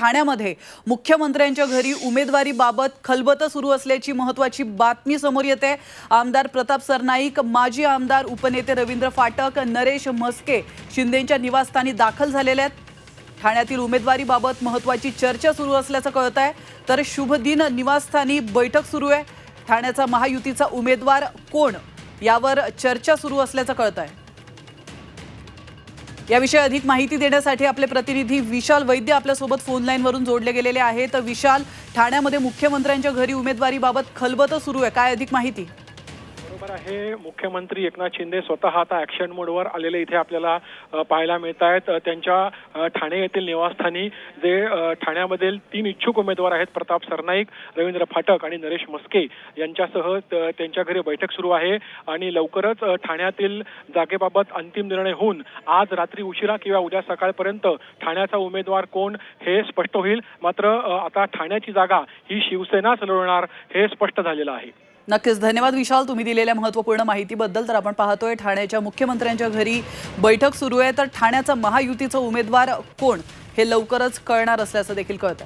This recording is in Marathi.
ठाण्यामध्ये मुख्यमंत्र्यांच्या घरी उमेदवारीबाबत खलबतं सुरू असल्याची महत्वाची बातमी समोर येते. आमदार प्रताप सरनाईक माजी आमदार उपनेते रवींद्र फाटक नरेश म्हस्के शिंदेच्या निवासस्थानी दाखल झालेले आहेत. ठाण्यातील उमेदवारीबाबत महत्वाची चर्चा सुरू असल्याचं कळत आहे. तर शुभदिन निवासस्थानी बैठक सुरू आहे. ठाण्याचा महायुतीचा उमेदवार कोण? यावर चर्चा सुरू असल्याचं कळत आहे. याविषयी अधिक माहिती देण्यासाठी आपले प्रतिनिधी विशाल वैद्य आपल्यासोबत फोन लाईनवरून जोडले गेलेले आहेत. विशाल ठाण्यामध्ये मुख्यमंत्र्यांच्या घरी उमेदवारीबाबत खलबतं सुरू आहे. काय अधिक माहिती? बरोबर आहे. मुख्यमंत्री एकनाथ शिंदे स्वतः आता ऍक्शन मोडवर आलेले इथे आपल्याला पाहायला मिळत आहेत त्यांच्या ठाणे येथील निवासस्थानी जे ठाण्यामधील तीन इच्छुक उमेदवार आहेत प्रताप सरनाईक रवींद्र फाटक आणि नरेश मस्के यांच्यासह त्यांच्या घरी बैठक सुरू आहे. आणि लवकरच ठाण्यातील जागेबाबत अंतिम निर्णय होऊन आज रात्री उशिरा किंवा उद्या सकाळपर्यंत ठाण्याचा उमेदवार कोण हे स्पष्ट होईल. मात्र आता ठाण्याची जागा ही शिवसेनाच लढवणार हे स्पष्ट झालेलं आहे. नक्कीच. धन्यवाद विशाल तुम्ही दिलेल्या महत्त्वपूर्ण माहितीबद्दल. तर आपण पाहतोय ठाण्याच्या मुख्यमंत्र्यांच्या घरी बैठक सुरू आहे. तर ठाण्याचा महायुतीचा उमेदवार कोण? हे लवकरच कळणार असल्याचं देखील कळतं